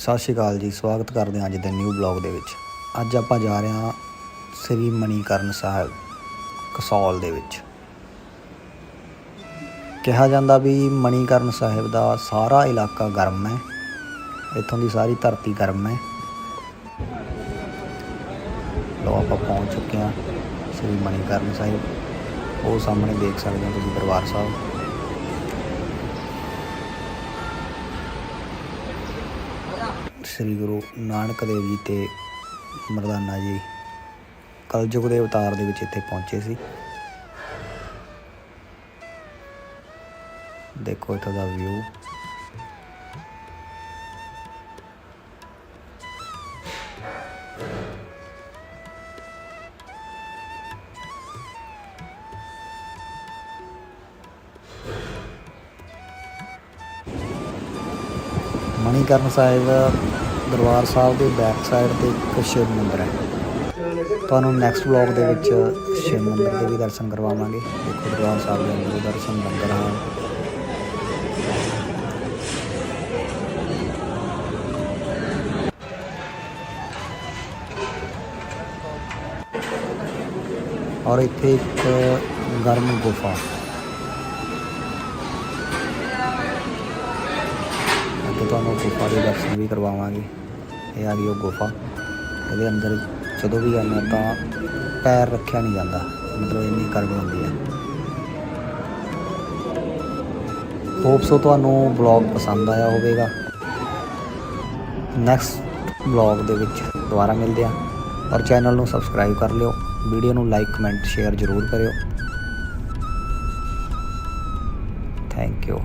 ਸਤਿ ਸ਼੍ਰੀ ਅਕਾਲ ਜੀ, ਸਵਾਗਤ ਕਰਦੇ ਹਾਂ ਅੱਜ ਦੇ ਨਿਊ ਬਲੌਗ ਦੇ ਵਿੱਚ। ਅੱਜ ਆਪਾਂ ਜਾ ਰਹੇ ਹਾਂ ਸ੍ਰੀ ਮਣੀਕਰਨ ਸਾਹਿਬ, ਕਸੌਲ ਦੇ ਵਿੱਚ। ਕਿਹਾ ਜਾਂਦਾ ਵੀ ਮਣੀਕਰਨ ਸਾਹਿਬ ਦਾ ਸਾਰਾ ਇਲਾਕਾ ਗਰਮ ਹੈ, ਇੱਥੋਂ ਦੀ ਸਾਰੀ ਧਰਤੀ ਗਰਮ ਹੈ। ਲੋ ਆਪਾਂ ਪਹੁੰਚ ਚੁੱਕੇ ਹਾਂ ਸ੍ਰੀ ਮਣੀਕਰਨ ਸਾਹਿਬ। ਉਹ ਸਾਹਮਣੇ ਦੇਖ ਸਕਦੇ ਹੋ ਤੁਸੀਂ ਦਰਬਾਰ ਸਾਹਿਬ। ਸ੍ਰੀ ਗੁਰੂ ਨਾਨਕ ਦੇਵ ਜੀ ਤੇ ਮਰਦਾਨਾ ਜੀ ਕਲਯੁਗ ਦੇ ਅਵਤਾਰ ਦੇ ਵਿੱਚ ਇੱਥੇ ਪਹੁੰਚੇ ਸੀ। ਦੇਖੋ ਇੱਥੋਂ ਦਾ ਵਿਊ ਮਣੀਕਰਨ ਸਾਹਿਬ ਦਰਬਾਰ ਸਾਹਿਬ ਦੇ ਬੈਕ ਸਾਈਡ ਤੇ ਇੱਕ ਸ਼ਿਵ ਮੰਦਿਰ ਹੈ। ਤੁਹਾਨੂੰ ਨੈਕਸਟ ਵਲੌਗ ਦੇ ਵਿੱਚ ਸ਼ਿਵ ਮੰਦਿਰ ਦੇ ਵੀ ਦਰਸ਼ਨ ਕਰਵਾਵਾਂਗੇ। ਦੇਖੋ ਦਰਬਾਰ ਸਾਹਿਬ ਦੇ ਅੰਦਰ ਦਰਸ਼ਨ ਲੰਗਰ ਹਨ। ਔਰ ਇੱਥੇ ਇੱਕ ਗਰਮ ਗੁਫਾ। ਅੱਗੇ ਤੁਹਾਨੂੰ ਗੁਫਾ ਦੇ ਦਰਸ਼ਨ ਵੀ ਕਰਵਾਵਾਂਗੇ। ਇਹ ਆ ਗਈ ਉਹ ਗੁਫਾ। ਇਹਦੇ ਅੰਦਰ ਜਦੋਂ ਵੀ ਜਾਂਦੇ ਤਾਂ ਪੈਰ ਰੱਖਿਆ ਨਹੀਂ ਜਾਂਦਾ। ਮਤਲਬ ਇੰਨੀ ਗਰਮੀ ਹੁੰਦੀ ਹੈ। ਹੋਪ ਤੁਹਾਨੂੰ ਬਲੌਗ ਪਸੰਦ ਆਇਆ ਹੋਵੇਗਾ। ਨੈਕਸਟ ਬਲੌਗ ਦੇ ਵਿੱਚ ਦੁਬਾਰਾ ਮਿਲਦੇ ਹਾਂ। ਔਰ ਚੈਨਲ ਨੂੰ ਸਬਸਕ੍ਰਾਈਬ ਕਰ ਲਿਓ। ਵੀਡੀਓ ਨੂੰ ਲਾਈਕ ਕਮੈਂਟ ਸ਼ੇਅਰ ਜ਼ਰੂਰ ਕਰਿਓ। Thank you